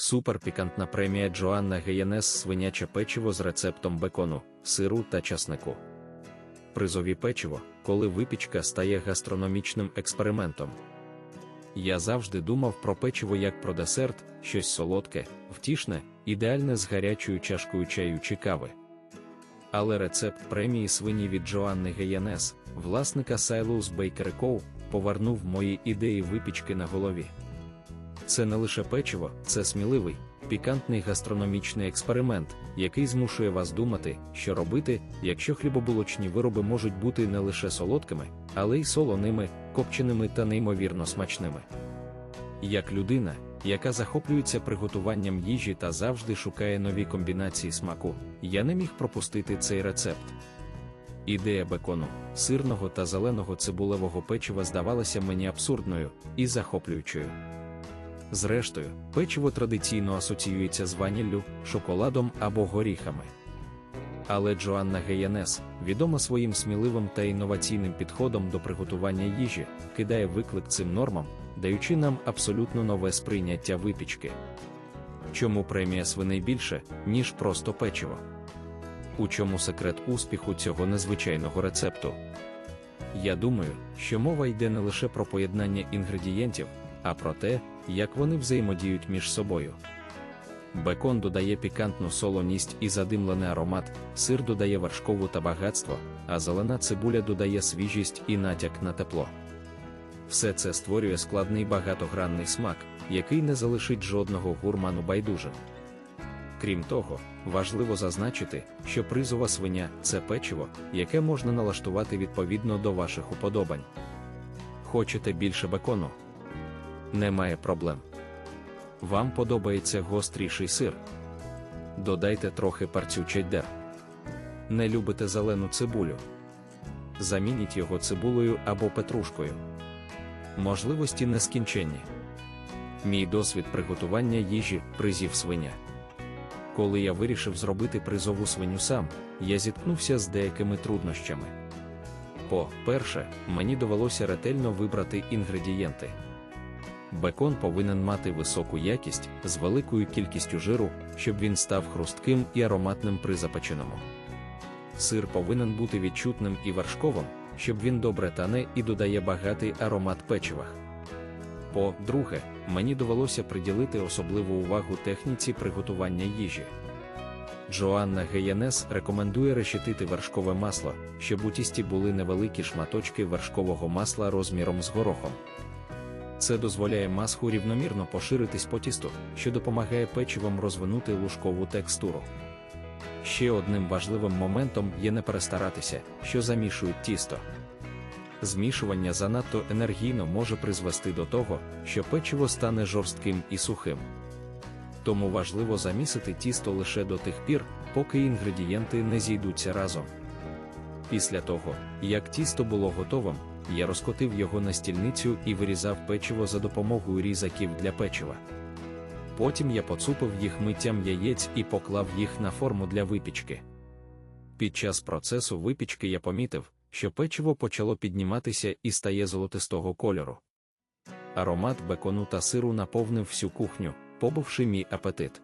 Суперпікантна премія Джоанна Геєнес свиняче печиво з рецептом бекону, сиру та часнику. Призові печиво, коли випічка стає гастрономічним експериментом. Я завжди думав про печиво як про десерт, щось солодке, втішне, ідеальне з гарячою чашкою чаю чи кави. Але рецепт премії свині від Джоанни Геєнес, власника Silos Bakery Co., повернув мої ідеї випічки на голові. Це не лише печиво, це сміливий, пікантний гастрономічний експеримент, який змушує вас думати, що робити, якщо хлібобулочні вироби можуть бути не лише солодкими, але й солоними, копченими та неймовірно смачними. Як людина, яка захоплюється приготуванням їжі та завжди шукає нові комбінації смаку, я не міг пропустити цей рецепт. Ідея бекону, сирного та зеленого цибулевого печива здавалася мені абсурдною і захоплюючою. Зрештою, печиво традиційно асоціюється з ваніллю, шоколадом або горіхами. Але Джоанна Геянес, відома своїм сміливим та інноваційним підходом до приготування їжі, кидає виклик цим нормам, даючи нам абсолютно нове сприйняття випічки. Чому премія свиней більше, ніж просто печиво? У чому секрет успіху цього незвичайного рецепту? Я думаю, що мова йде не лише про поєднання інгредієнтів, а про те, як вони взаємодіють між собою. Бекон додає пікантну солоність і задимлений аромат, сир додає вершкову та багатство, а зелена цибуля додає свіжість і натяк на тепло. Все це створює складний багатогранний смак, який не залишить жодного гурману байдужим. Крім того, важливо зазначити, що призова свиня це печиво, яке можна налаштувати відповідно до ваших уподобань. Хочете більше бекону? Немає проблем. Вам подобається гостріший сир. Додайте трохи парцю чеддер. Не любите зелену цибулю. Замініть його цибулею або петрушкою. Можливості нескінченні. Мій досвід приготування їжі призів свиня. Коли я вирішив зробити призову свиню сам, я зіткнувся з деякими труднощами. По-перше, мені довелося ретельно вибрати інгредієнти. Бекон повинен мати високу якість з великою кількістю жиру, щоб він став хрустким і ароматним при запеченому. Сир повинен бути відчутним і вершковим, щоб він добре тане і додає багатий аромат печивах. По-друге, мені довелося приділити особливу увагу техніці приготування їжі. Джоанна Геянес рекомендує решетити вершкове масло, щоб у тісті були невеликі шматочки вершкового масла розміром з горохом. Це дозволяє масху рівномірно поширитись по тісту, що допомагає печивам розвинути лужкову текстуру. Ще одним важливим моментом є не перестаратися, що замішують тісто. Змішування занадто енергійно може призвести до того, що печиво стане жорстким і сухим. Тому важливо замісити тісто лише до тих пір, поки інгредієнти не зійдуться разом. Після того, як тісто було готовим, я розкотив його на стільницю і вирізав печиво за допомогою різаків для печива. Потім я поцупив їх миттям яєць і поклав їх на форму для випічки. Під час процесу випічки я помітив, що печиво почало підніматися і стає золотистого кольору. Аромат бекону та сиру наповнив всю кухню, побивши мій апетит.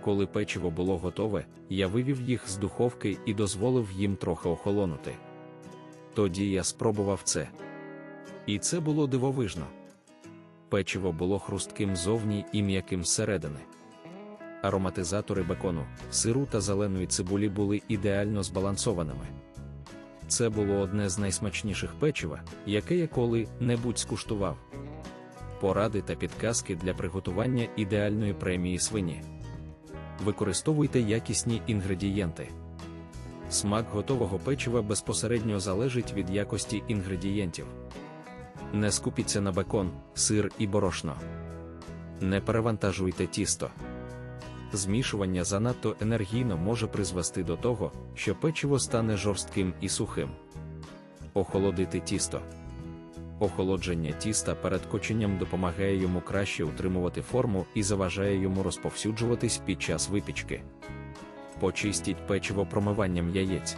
Коли печиво було готове, я вивів їх з духовки і дозволив їм трохи охолонути. Тоді я спробував це. І це було дивовижно. Печиво було хрустким зовні і м'яким зсередини. Ароматизатори бекону, сиру та зеленої цибулі були ідеально збалансованими. Це було одне з найсмачніших печива, яке я коли-небудь скуштував. Поради та підказки для приготування ідеальної премії свині. Використовуйте якісні інгредієнти. Смак готового печива безпосередньо залежить від якості інгредієнтів. Не скупіться на бекон, сир і борошно. Не перевантажуйте тісто. Змішування занадто енергійно може призвести до того, що печиво стане жорстким і сухим. Охолодити тісто. Охолодження тіста перед коченням допомагає йому краще утримувати форму і заважає йому розповсюджуватись під час випічки. Почистіть печиво промиванням яєць.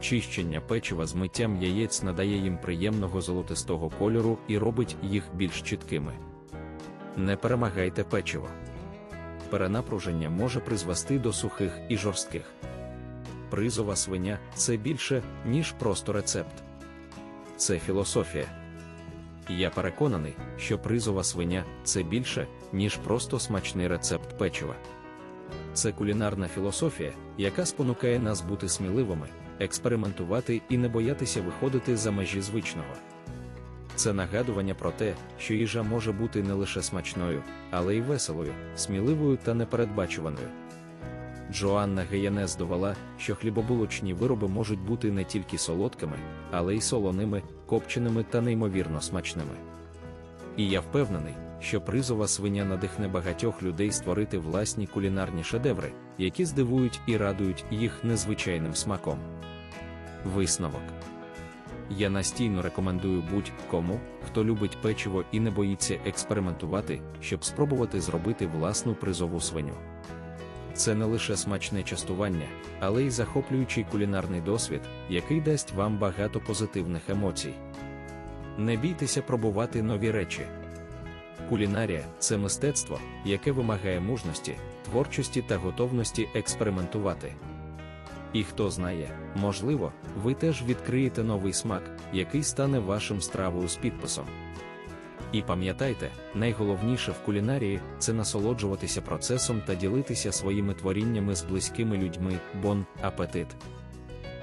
Чищення печива з миттям яєць надає їм приємного золотистого кольору і робить їх більш чіткими. Не перемагайте печиво. перенапруження може призвести до сухих і жорстких. Призова свиня це більше, ніж просто рецепт. Це філософія. Я переконаний, що призова свиня це більше, ніж просто смачний рецепт печива. Це кулінарна філософія, яка спонукає нас бути сміливими, експериментувати і не боятися виходити за межі звичного. Це нагадування про те, що їжа може бути не лише смачною, але й веселою, сміливою та непередбачуваною. Джоанна Геянес довела, що хлібобулочні вироби можуть бути не тільки солодкими, але й солоними, копченими та неймовірно смачними. І я впевнений, що призова свиня надихне багатьох людей створити власні кулінарні шедеври, які здивують і радують їх незвичайним смаком. Висновок я настійно рекомендую будь-кому, хто любить печиво і не боїться експериментувати, щоб спробувати зробити власну призову свиню. Це не лише смачне частування, але й захоплюючий кулінарний досвід, який дасть вам багато позитивних емоцій. Не бійтеся пробувати нові речі. Кулінарія це мистецтво, яке вимагає мужності, творчості та готовності експериментувати. І хто знає, можливо, ви теж відкриєте новий смак, який стане вашим стравою з підписом. І пам'ятайте, найголовніше в кулінарії це насолоджуватися процесом та ділитися своїми творіннями з близькими людьми, бон апетит.